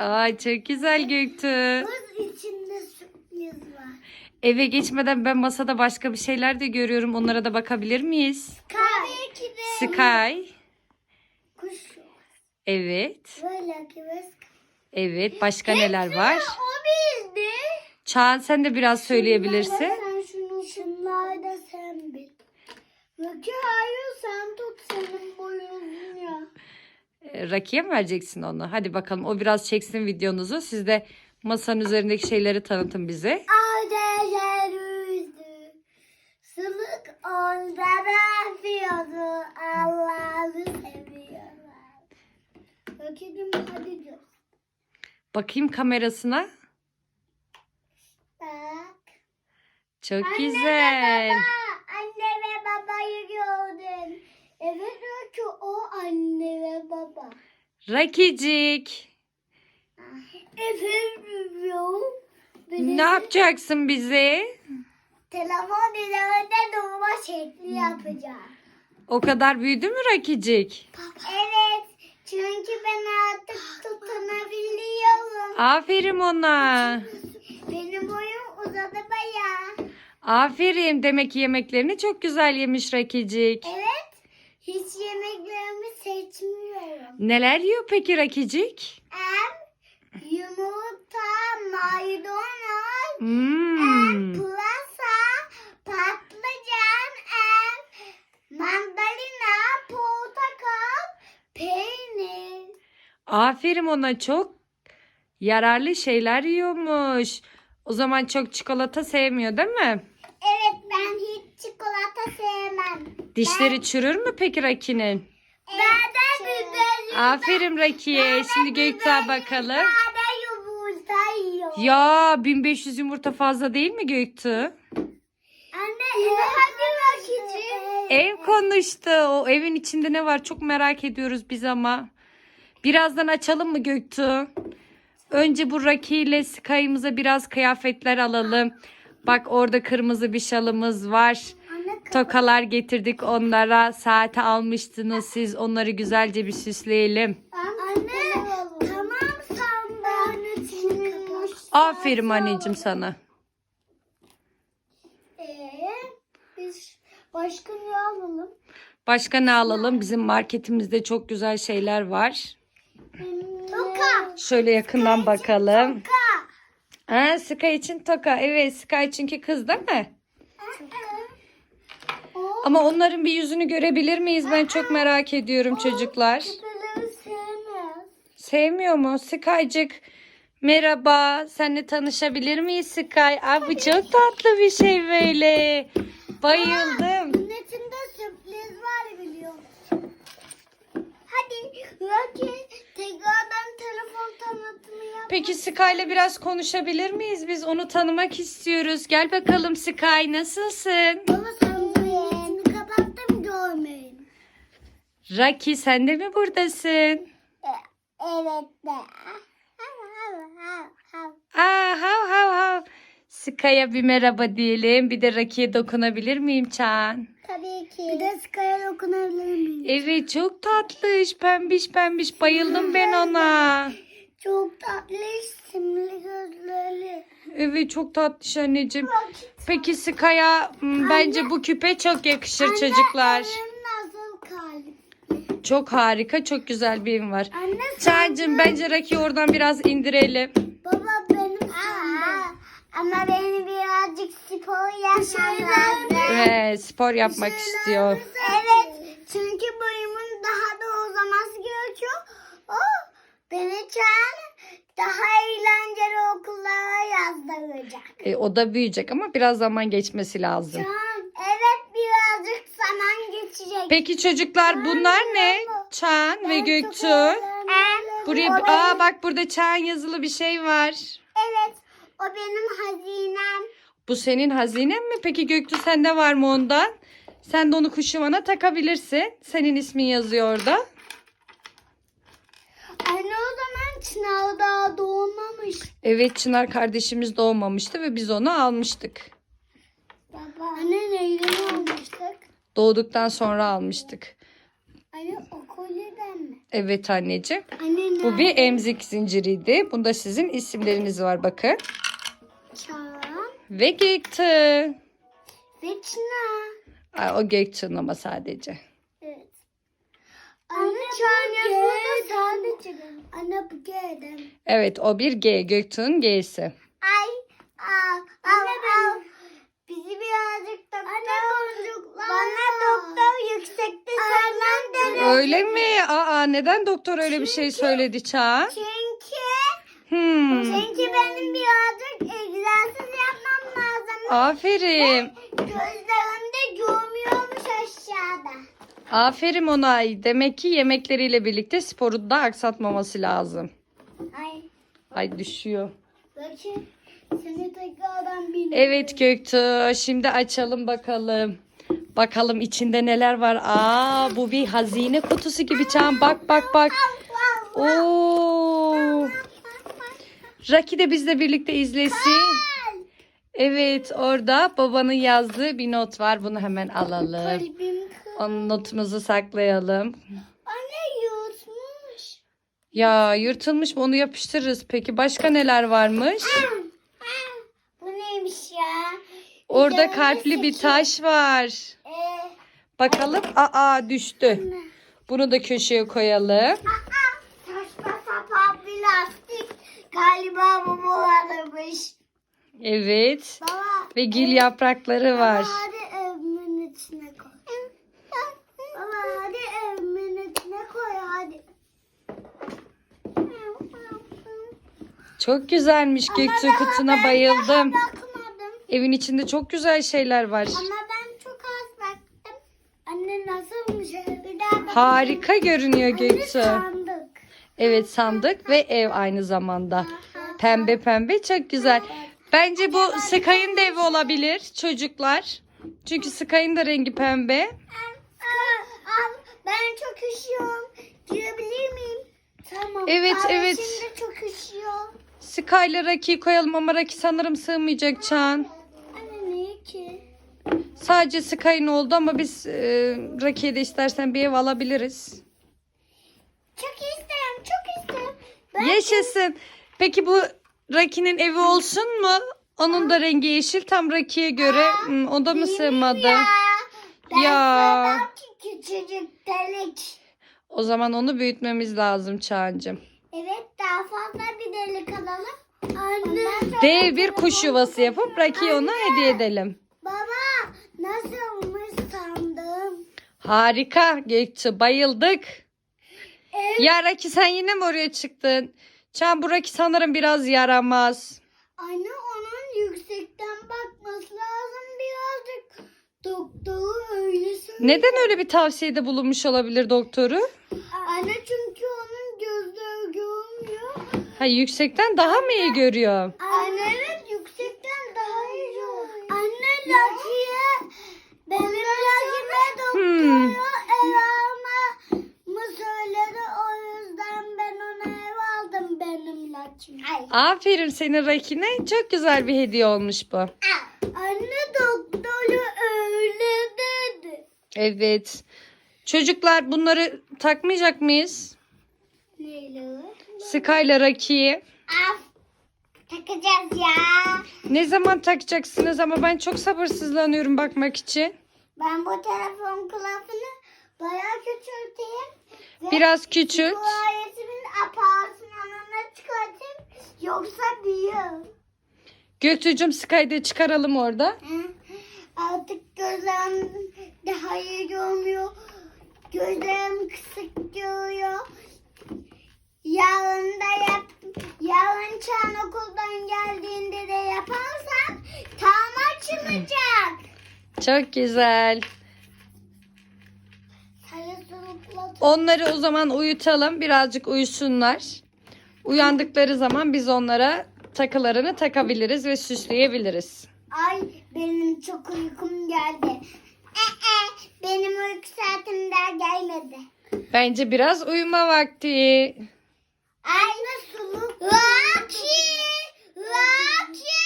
Ay çok güzel Göktü. Buz içinde sürpriz var. Eve geçmeden ben masada başka bir şeyler de görüyorum. Onlara da bakabilir miyiz? Tabii ki de. Sky. Kuş. Evet. Böyle. Evet. Başka neler var? O bildi. Çağan sen de biraz söyleyebilirsin. Sen şunu şunları da sen bil. Peki hayır sen tut senin boyun ya. Ee, Rakiye mi vereceksin onu? Hadi bakalım. O biraz çeksin videonuzu. Siz de masanın üzerindeki şeyleri tanıtın bize. Sılık onlara yapıyordu. Allah'ını seviyorlar. Bakayım hadi gör. Bakayım kamerasına. Bak. Çok Anne güzel. ve baba. Anne ve babayı gördüm. Evet ki o anne baba. Rakicik. Efendim. Ne yapacaksın bize? Telefon üzerinde durma şekli yapacağım. O kadar büyüdü mü Rakicik? Evet. Çünkü ben artık tutunabiliyorum. Aferin ona. Benim boyum uzadı bayağı. Aferin. Demek ki yemeklerini çok güzel yemiş Rakicik. Evet. Hiç yemeklerimi seçmiyorum. Neler yiyor peki Rakicik? Em, yumurta, maydanoz, em, Hmm. pırasa, patlıcan, em, mandalina, portakal, peynir. Aferin ona çok yararlı şeyler yiyormuş. O zaman çok çikolata sevmiyor değil mi? Evet ben hiç çikolata sevmem. Dişleri çürür mü peki Raki'nin? Ben de biber Aferin Raki'ye. Şimdi Göktuğ'a bakalım. Yumurta. Ya 1500 yumurta fazla değil mi Göktuğ? Anne eve hadi vakiti. Ev konuştu. O evin içinde ne var çok merak ediyoruz biz ama. Birazdan açalım mı Göktuğ? Önce bu Raki ile Sky'ımıza biraz kıyafetler alalım. Bak orada kırmızı bir şalımız var. Tokalar getirdik onlara. Saate almıştınız siz. Onları güzelce bir süsleyelim. Anne tamam sandım. Aferin anneciğim sana. Ee, biz başka ne alalım? Başka ne alalım? Bizim marketimizde çok güzel şeyler var. Toka. Şöyle yakından bakalım. Toka. Ha, Sky için toka. Evet Sky çünkü kız değil mi? O Ama onların bir yüzünü görebilir miyiz? Ben çok merak ediyorum çocuklar. küpeleri sevmez. Sevmiyor mu? Sky'cık merhaba. Seninle tanışabilir miyiz Sky? Aa, bu çok tatlı bir şey böyle. Bayıldım. Sünnetinde sürpriz var biliyor musun? Hadi Rocky tekrardan telefon tanıtımı yap. Peki Sky ile biraz konuşabilir miyiz? Biz onu tanımak istiyoruz. Gel bakalım Sky nasılsın? Baba sen Raki sen de mi buradasın? Evet de. Aa hav hav hav. Sky'a bir merhaba diyelim. Bir de Raki'ye dokunabilir miyim Çağan? Tabii ki. Bir de Sky'a dokunabilir miyim? Evet çok tatlış. Pembiş pembiş. Bayıldım ben ona. Çok tatlı simli gözleri. Evet çok tatlış anneciğim. Peki Sky'a bence bu küpe çok yakışır çocuklar. Çok harika. Çok güzel bir evim var. Anne Çağan'cığım bence Raki'yi oradan biraz indirelim. Baba benim. Ama beni birazcık spor yapmam lazım. Evet spor yapmak istiyor. Evet. Çünkü boyumun daha da uzaması gerekiyor. Oh, beni çağır. Daha eğlenceli okullara yazdıracak. E, o da büyüyecek ama biraz zaman geçmesi lazım. Geçecek. Peki çocuklar bunlar ne? Çağan ve Göktuğ. Buraya aa bak burada Çağan yazılı bir şey var. Evet o benim hazinem. Bu senin hazinen mi? Peki Göktuğ sende var mı ondan? Sen de onu kuşumana takabilirsin. Senin ismin yazıyor orada. Anne o zaman Çınar daha doğmamış. Evet Çınar kardeşimiz doğmamıştı ve biz onu almıştık. Baba. Anne neyden almıştık? Doğduktan sonra almıştık. Anne o kolyeden mi? Evet anneciğim. Anne Bu bir emzik zinciriydi. Bunda sizin isimleriniz var bakın. Çağan Ve Göktuğ. ve Çınar. Ay, o Göktuğ'un ama sadece. Evet. Anne Çağan yazılı sadece. Anne bu G'den. Evet o bir G. Göktuğ'un G'si. Ay. Aa, anne ben. Bizi birazcık doktor. Anne boncuklar. Bana doktor yüksekte senden dedi. Öyle mi? Aa neden doktor öyle bir şey söyledi Çağan? Çünkü. Hmm. Çünkü benim birazcık egzersiz yapmam lazım. Aferin. Gözlerimde görmüyormuş aşağıda. Aferin ona. Demek ki yemekleriyle birlikte sporu da aksatmaması lazım. Ay. Ay düşüyor. Bakın. Seni tekrardan bin. Evet Göktuğ. Şimdi açalım bakalım. Bakalım içinde neler var. Aa bu bir hazine kutusu gibi Çağan. Bak bak bak. Oo. Raki de bizle birlikte izlesin. Evet orada babanın yazdığı bir not var. Bunu hemen alalım. Onun notumuzu saklayalım. Anne yutmuş. Ya yırtılmış mı onu yapıştırırız. Peki başka neler varmış? Bu neymiş ya? Orada kalpli bir taş var. Bakalım. Aa düştü. Bunu da köşeye koyalım. saçma sapan bir lastik. Galiba bu bulanırmış. Evet. Baba. Ve gül yaprakları var. Baba hadi evimin içine koy. Baba hadi evimin içine koy hadi. Çok güzelmiş Göktuğ kutuna bayıldım. bakmadım. Evin içinde çok güzel şeyler var. Ama ben çok az baktım. Anne nasılmış? Bir daha bakayım. Harika görünüyor sandık. Evet sandık ve ev aynı zamanda. Pembe pembe çok güzel. Bence bu Sky'ın da evi olabilir çocuklar. Çünkü Sky'ın da rengi pembe. Ben çok üşüyorum. Girebilir miyim? Tamam. Evet, Aa, evet. Şimdi çok üşüyor. Sky'la Raki'yi koyalım ama Raki sanırım sığmayacak Çağan. Anne niye ki? Sadece Sky'ın oldu ama biz e, Raki'ye de istersen bir ev alabiliriz. Çok isterim, çok isterim. Ben Yaşasın. Peki bu Raki'nin evi olsun mu? Onun da rengi yeşil tam Raki'ye göre. Hmm, o da mı sığmadı? Ya. Ben Ya. ki küçücük delik. O zaman onu büyütmemiz lazım Çağan'cığım. Evet daha fazla bir delik alalım. Anne. Dev bir kuş yuvası yapıp Raki'ye ona hediye edelim. Nasılmış sandım. Harika Gökçe bayıldık. Ev Ya Raki sen yine mi oraya çıktın? Çağan bu Raki sanırım biraz yaramaz. Anne onun yüksekten bakması lazım birazcık. Doktoru öyle söylüyor. Neden öyle bir tavsiyede bulunmuş olabilir doktoru? Anne çünkü onun gözleri görmüyor. Ha yüksekten daha mı iyi görüyor? Anne evet yüksekten daha iyi görüyor. Anne Lucky'ye benim Lucky'me doktoru Hmm. ev alma mı söyledi. O yüzden ben ona ev aldım benim Lucky'me. Aferin senin Raki'ne. Çok güzel bir hediye olmuş bu. Anne doktoru öyle dedi. Evet. Çocuklar bunları takmayacak mıyız? Neyle? Sky'la Raki'yi. Af. Takacağız ya. Ne zaman takacaksınız ama ben çok sabırsızlanıyorum bakmak için. Ben bu telefon kılıfını bayağı küçülteyim. Biraz küçült. Tuvaletimin apartmanına çıkartayım. Yoksa. Göktuğ'cum Sky'ı da çıkaralım orada. Artık gözlerim daha iyi görmüyor. Gözlerim kısık görüyor. Yarın da yap, yarın Çağan okuldan geldiğinde de yaparsam tam açılacak. Çok güzel. Onları o zaman uyutalım. Birazcık uyusunlar. Uyandıkları zaman biz onlara takılarını takabiliriz ve süsleyebiliriz. Ay benim çok uykum geldi. Ee, benim uyku saatim daha gelmedi. Bence biraz uyuma vakti. Ay suluk. Lucky! Lucky!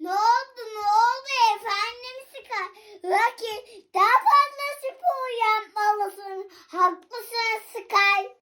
Ne oldu ne oldu efendim Sky? Rocky daha fazla spor yapmalısın. Haklısın